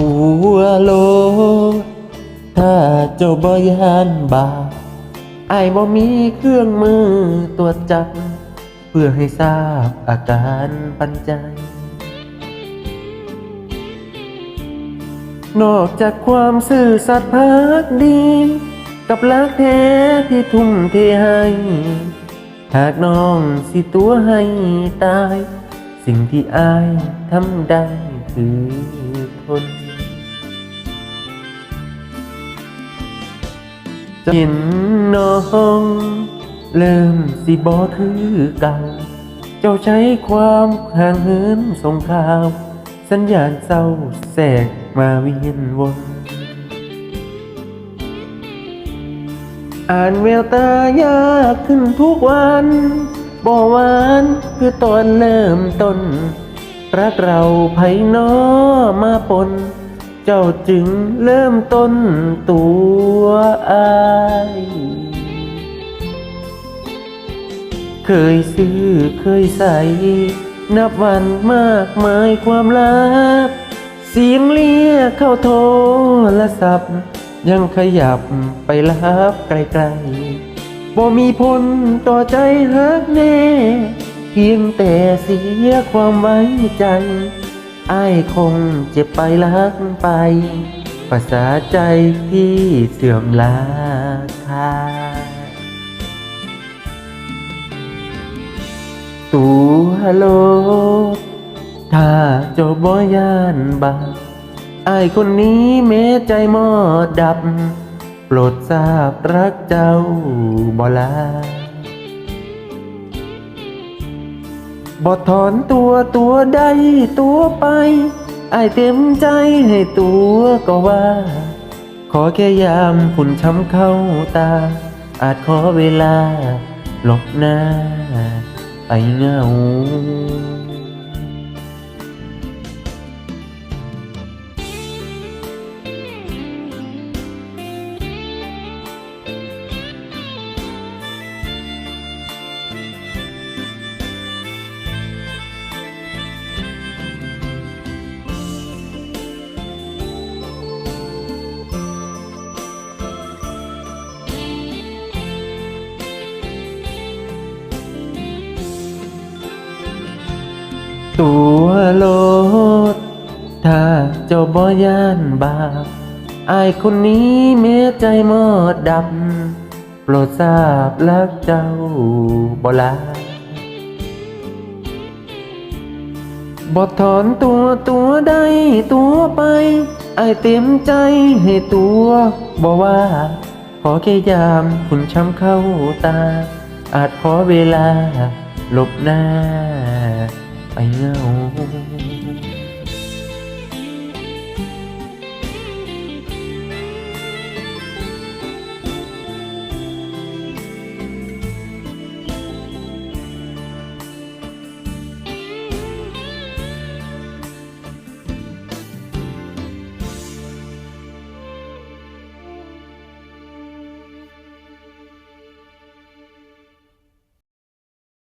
หัวโล ถ้าเจ้าบ่ยานบาปไอ้บ่มีเครื่องมือตรวจจับ เพื่อให้ทราบอาการปันใจ นอกจากความซื่อสัตย์พักดี กับรักแท้ที่ทุ่มเทให้ หากน้องสิตัวให้ตาย สิ่งที่อายทำได้คือทน เห็นน้องเริ่มสิบอคือก่าเจ้าใช้ความห่างเหินสงคราม สัญญาณเศร้าแสกมาเวียนวนอ่านแววตายากขึ้นทุกวันบ่หวานคือตอนเริ่มต้นรักเราไผน้อมาปน เจ้าจึงเริ่มต้นตัวอายเคยซื้อเคยใส่นับวันมากมายความลับเสียงเรียกเข้าโทรศัพท์ ยังขยับไปรับไกลๆบ่มีผลต่อใจฮักแน่ เพียงแต่เสียความไว้ใจ อ้ายคงเจ็บไปรักไป ภาษาใจที่เสื่อมราคาตัวโหล ถ้าเจ้าบ่ยานบาปอายคนนี้แม้ใจมอดดับ โปรดทราบรักเจ้าบ่ลา บ่ถอนตัวตัวใดตัวไปไอเต็มใจให้ตัวก็ว่า ขอแค่ยามฝุ่นช้ำเข้าตา อาจขอเวลาหลบหน้า ไปเงา ตัวโลด ถ้าเจ้าบ่ย่านบาปอายคนนี้แม้ใจมอดดำโปรดทราบรักเจ้าบ่ลาบ่ถอนตัวตัวใดตัวไปอายเต็มใจให้ตัวบ่ว่า ขอแค่ยามคุณช้ำเข้าตา อาจขอเวลาหลบหน้า ไปเหงา